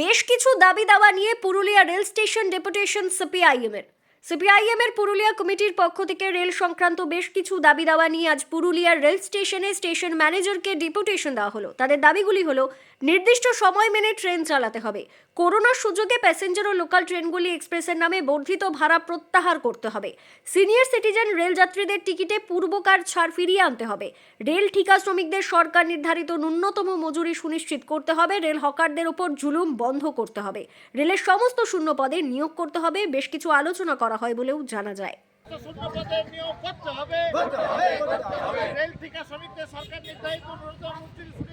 বেশ কিছু দাবি দাওয়া নিয়ে Purulia rail station deputation CPIM এর সিপিআইএম এর পুরুলিয়া কমিটির পক্ষ থেকে রেল সংক্রান্ত বেশ কিছু দাবি দাওয়া নিয়ে আজ পুরুলিয়ার রেল স্টেশনে স্টেশন ম্যানেজারকে ডেপুটেশন দেওয়া হলো। তাদের দাবিগুলি হলো, নির্দিষ্ট সময় মেনে ট্রেন চালাতে হবে। করোনার সুযোগে প্যাসেঞ্জার ও লোকাল ট্রেনগুলি এক্সপ্রেসের নামে বর্ধিত ভাড়া প্রত্যাহার করতে হবে। সিনিয়র সিটিজেন রেল যাত্রীদের টিকিটে পূর্বকার ছাড় ফিরিয়ে আনতে হবে। রেল ঠিকা শ্রমিকদের সরকার নির্ধারিত ন্যূনতম মজুরি সুনিশ্চিত করতে হবে। রেল হকারদের ওপর জুলুম বন্ধ করতে হবে। রেলের সমস্ত শূন্য পদে নিয়োগ করতে হবে। বেশ কিছু আলোচনা করা হয় বলেও জানা যায়। নিয়োগ করতে হবে। রেল ঠিকা শ্রমিকদের সরকার নির্ধারিত ন্যূনতম মজুরি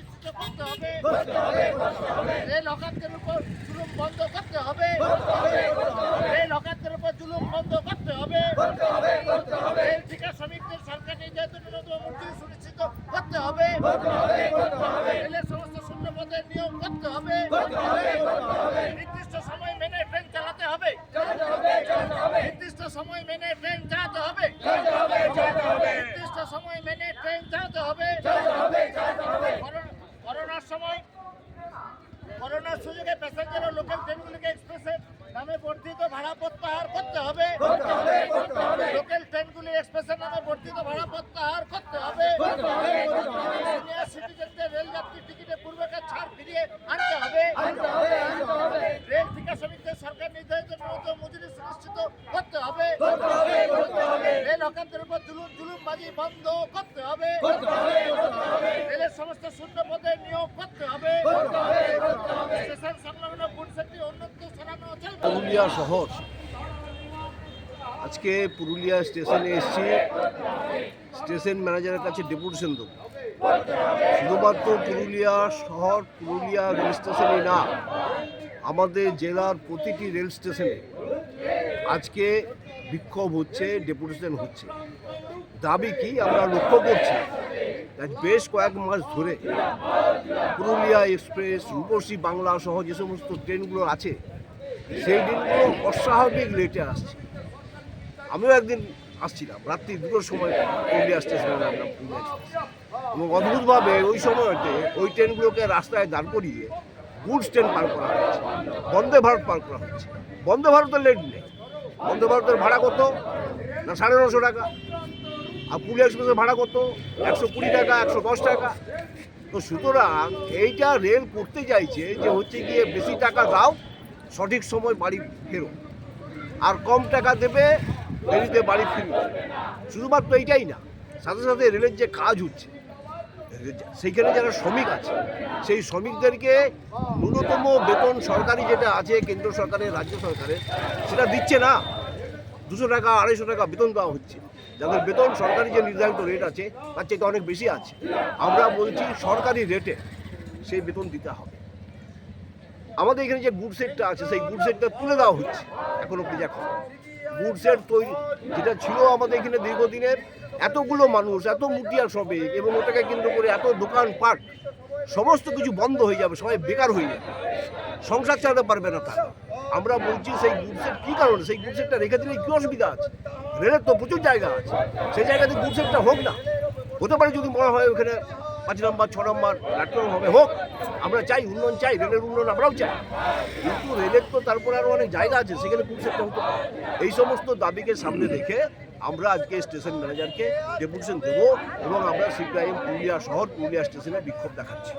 রেল হকারদের উপর বন্ধ করতে হবে। রেল হকারদের উপর বন্ধ করতে হবে। রেল ঠিকা শ্রমিকদের সরকার সুনিশ্চিত করতে হবে। সমস্ত পদের করতে হবে। নির্দিষ্ট সময় মেনে ট্রেন চালাতে হবে। নির্দিষ্ট সময় মেনে ট্রেন চালাতে হবে। নির্দিষ্ট সময় মেনে ট্রেন চালাতে হবে করোনা- করোনার সময় করোনার সুযোগে প্যাসেঞ্জার ও এক্সপ্রেসের নামে বর্ধিত ভাড়া প্রত্যাহার করতে হবে লোকাল ট্রেনগুলি এক্সপ্রেসের নামে বর্ধিত ভাড়া প্রত্যাহার করতে হবে সিনিয়র সিটিজেনদের রেলযাত্রী টিকিটে পূর্বেকার ছাড় ফিরিয়ে আনতে হবে রেল ঠিকা শ্রমিকদের সরকার নির্ধারিত ন্যূনতম মজুরি সুনিশ্চিত করতে হবে রেল হকারদের উপর জুলুম জুলুমবাজি বন্ধ করতে হবে রেলের সমস্ত শূন্য পদে নিয়োগ করতে হবে স্টেশন পুরুলিয়া শহর। আজকে পুরুলিয়া স্টেশনে এসেছি। স্টেশন ম্যানেজারের কাছে ডেপুটেশন দেবো। শুধুমাত্র পুরুলিয়া শহর, পুরুলিয়া রেল স্টেশনে না, আমাদের জেলার প্রতিটি রেল স্টেশনে আজকে বিক্ষোভ হচ্ছে, ডেপুটেশন হচ্ছে। দাবি কি আমরা লক্ষ্য করছি বেশ কয়েক মাস ধরে পুরুলিয়া এক্সপ্রেস, রূপসী বাংলা সহ যে সমস্ত ট্রেনগুলো আছে সেই দিনগুলো অস্বাভাবিক লেটে আসছে। আমিও একদিন আসছিলাম, রাত্রি দুটোর সময় পুরুলিয়া স্টেশনে নামলাম পুরুলিয়া এবং অদ্ভুতভাবে ওই সময়তে ওই ট্রেনগুলোকে রাস্তায় দাঁড় করিয়ে গুডস ট্রেন পার করা হচ্ছে বন্দে ভারত পার করা হচ্ছে বন্দে ভারতের লেট নেই। বন্দে ভারতের ভাড়া কত? না, সাড়ে নশো টাকা। আর পুরুলিয়া এক্সপ্রেসের ভাড়া কত? একশো কুড়ি টাকা, একশো দশ টাকা। তো সুতরাং এইটা রেল করতে চাইছে যে হচ্ছে গিয়ে বেশি টাকা দাও সঠিক সময় বাড়ি ফেরো। আর কম টাকা দেবে, দেরিতে বাড়ি ফিরবে। শুধুমাত্র এইটাই না, সাথে সাথে রেলের যে কাজ হচ্ছে সেইখানে যারা শ্রমিক আছে, সেই শ্রমিকদেরকে ন্যূনতম বেতন সরকারি যেটা আছে, কেন্দ্র সরকারের, রাজ্য সরকারের, সেটা দিচ্ছে না। দুশো টাকা, আড়াইশো টাকা বেতন দেওয়া হচ্ছে। যাদের বেতন সরকারি যে নির্ধারিত রেট আছে, তার চেয়ে অনেক বেশি আছে। আমরা বলছি সরকারি রেটে সেই বেতন দিতে হবে। আমাদের এখানে যে গুড সেটটা আছে, সেই গুড সেটটা তুলে দেওয়া হচ্ছে। এখন অব্দি দেখো। গুড সেট তৈরি। যেটা ছিল আমাদের এখানে দীর্ঘদিনের, এতগুলো মানুষ, এত মুটিয়া সবে, এবং ওটাকে কেন্দ্র করে এত দোকান পাট সমস্ত কিছু বন্ধ হয়ে যাবে, সবাই বেকার হয়ে যাবে। সংসার চালাতে পারবে না তারা। আমরা বলছি, সেই গুডসেট কী কারণে? সেই গুডসেটটা রেখে দিলে কী অসুবিধা আছে? রেলের তো প্রচুর জায়গা আছে। সেই জায়গাতে গুডসেটটা হোক না। হতে পারে যদি মনে হয় ওখানে পাঁচ নম্বর, ছ নম্বর প্ল্যাটফর্ম হবে, হোক, আমরা চাই, উন্নয়ন চাই, রেলের উন্নয়ন আমরাও চাই। কিন্তু রেলের তো তারপরে আরও অনেক জায়গা আছে, সেখানে গুডসেটটা হতো এই সমস্ত দাবিকে সামনে রেখে আমরা আজকে স্টেশন ম্যানেজারকে ডেপুটেশন দেবো এবং আমরা সিপিআইএম পুরুলিয়া শহর, পুরুলিয়া স্টেশনে বিক্ষোভ দেখাচ্ছি।